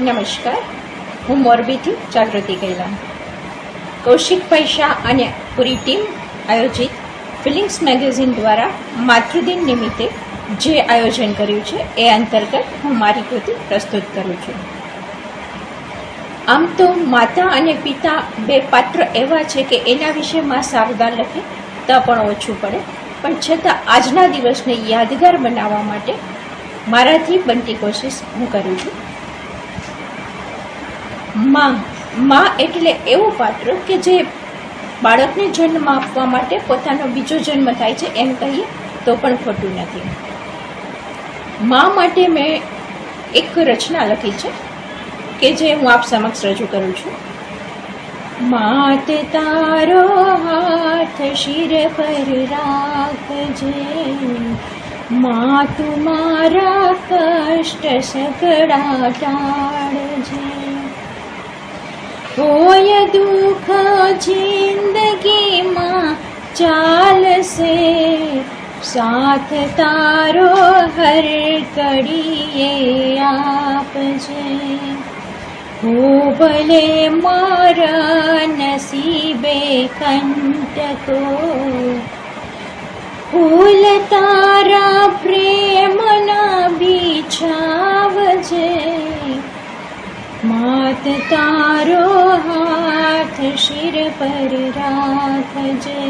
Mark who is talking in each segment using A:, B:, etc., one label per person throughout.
A: નમસ્કાર. હું મોરબીથી જાગૃતિ ગયેલા કૌશિક પૈસા અને પૂરી ટીમ આયોજિત ફિલિંગ્સ મેગેઝિન દ્વારા માતૃદિન નિમિત્તે જે આયોજન કર્યું છે, એ અંતર્ગત હું મારી કૃતિ પ્રસ્તુત કરું છું. આમ તો માતા અને પિતા બે પાત્ર એવા છે કે એના વિશે માં શારદા લખે તો પણ ઓછું પડે. પણ છતાં આજના દિવસને યાદગાર બનાવવા માટે મારાથી બનતી કોશિશ હું કરું છું. માં માં એટલે એવું પાત્ર કે જે બાળકને જન્મ આપવા માટે પોતાનો બીજો જન્મ થાય છે એમ કહીએ તો પણ ખોટું નથી. માં માટે મેં એક રચના લખી છે કે જે હું આપ સમક્ષ રજૂ કરું છું. માત તારો હાથ શિર પર રાખજે. મા તું મારા કષ્ટ સગડા ટાળજે. होय दुख जिंदगी मां चाल से साथ तारो हर कड़िए आप जे हो भले मारा के आपले फूलता मात तारो हा शिर पर राख जे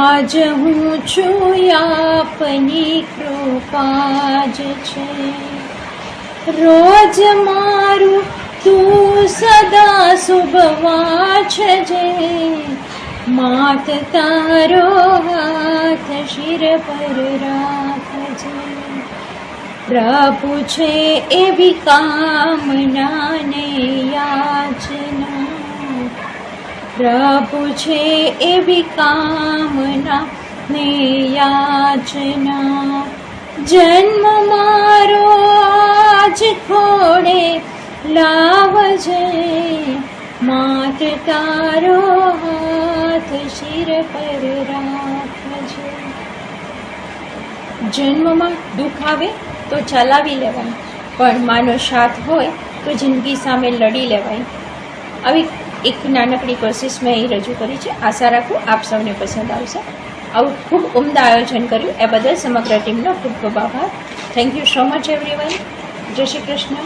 A: आज हूँ छुयापनी कृपाज छे। रोज मारू तू सदा शुभवाच जे मात तारो हाथ शिर पर राख जे પ્રભુ છે એવી કામનાને યાચના. પ્રભુ છે એવી કામના ને યાચના. જન્મ મારો આજ ખોડે લાવજે. માત તારો હાથ શિર પર રાખજે. જન્મમાં દુઃખ આવે? તો ચલાવી લેવાય. પણ માનો સાથ હોય તો જિંદગી સામે લડી લેવાય. આવી એક નાનકડી કોશિશ મેં અહીં રજૂ કરી છે. આશા રાખું આપ સૌને પસંદ આવશે. આવું ખૂબ ઉમદા આયોજન કર્યું. એ બદલ સમગ્ર ટીમનો ખૂબ ખૂબ આભાર. Thank you so much everyone જય શ્રી કૃષ્ણ.